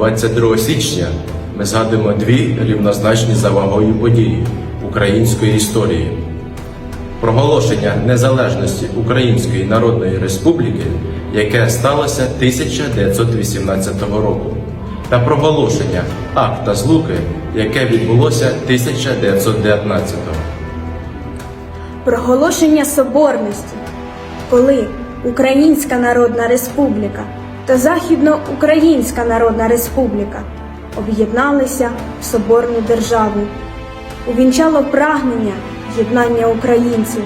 22 січня ми згадуємо дві рівнозначні за вагою події української історії. Проголошення незалежності Української Народної Республіки, яке сталося 1918 року, та проголошення акта Злуки, яке відбулося 1919 Проголошення соборності, коли Українська Народна Республіка та Західноукраїнська Народна Республіка об'єдналися в соборну державу, увінчало прагнення єднання українців,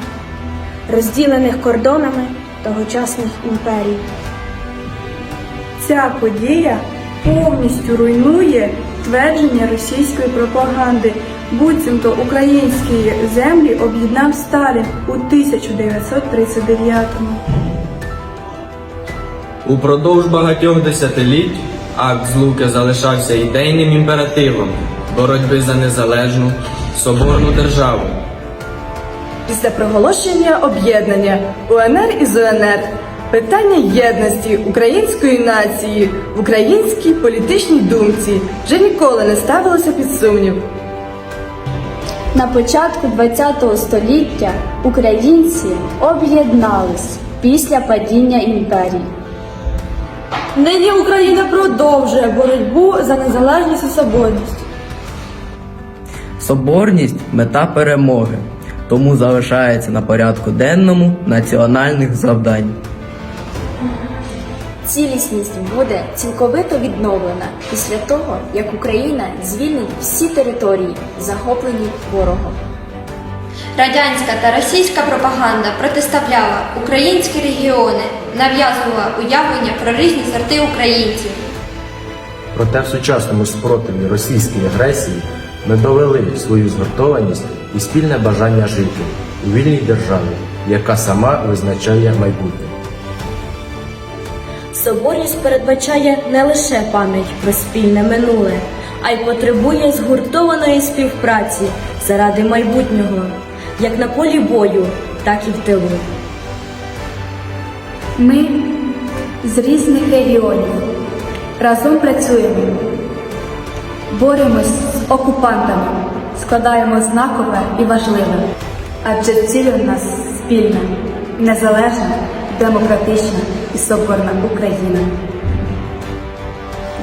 розділених кордонами тогочасних імперій. Ця подія повністю руйнує твердження російської пропаганди, буцімто українські землі об'єднав Сталін у 1939-му. Упродовж багатьох десятиліть акт Злуки залишався ідейним імперативом боротьби за незалежну соборну державу. Після проголошення об'єднання УНР із УНР питання єдності української нації в українській політичній думці вже ніколи не ставилося під сумнів. На початку ХХ століття українці об'єднались після падіння імперій. Нині Україна продовжує боротьбу за незалежність і соборність. Соборність мета перемоги, тому залишається на порядку денному національних завдань. Цілісність буде цілковито відновлена після того, як Україна звільнить всі території, захоплені ворогом. Радянська та російська пропаганда протиставляла українські регіони, нав'язувала уявлення про різні сорти українців. Проте в сучасному спротиві російській агресії ми довели свою згуртованість і спільне бажання жити у вільній державі, яка сама визначає майбутнє. Соборність передбачає не лише пам'ять про спільне минуле, а й потребує згуртованої співпраці заради майбутнього, як на полі бою, так і в тилу. Ми з різних регіонів разом працюємо, боремось з окупантами, складаємо знакове і важливе, адже ціль у нас спільна, незалежна, демократична і соборна Україна.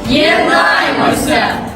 Єднаймося!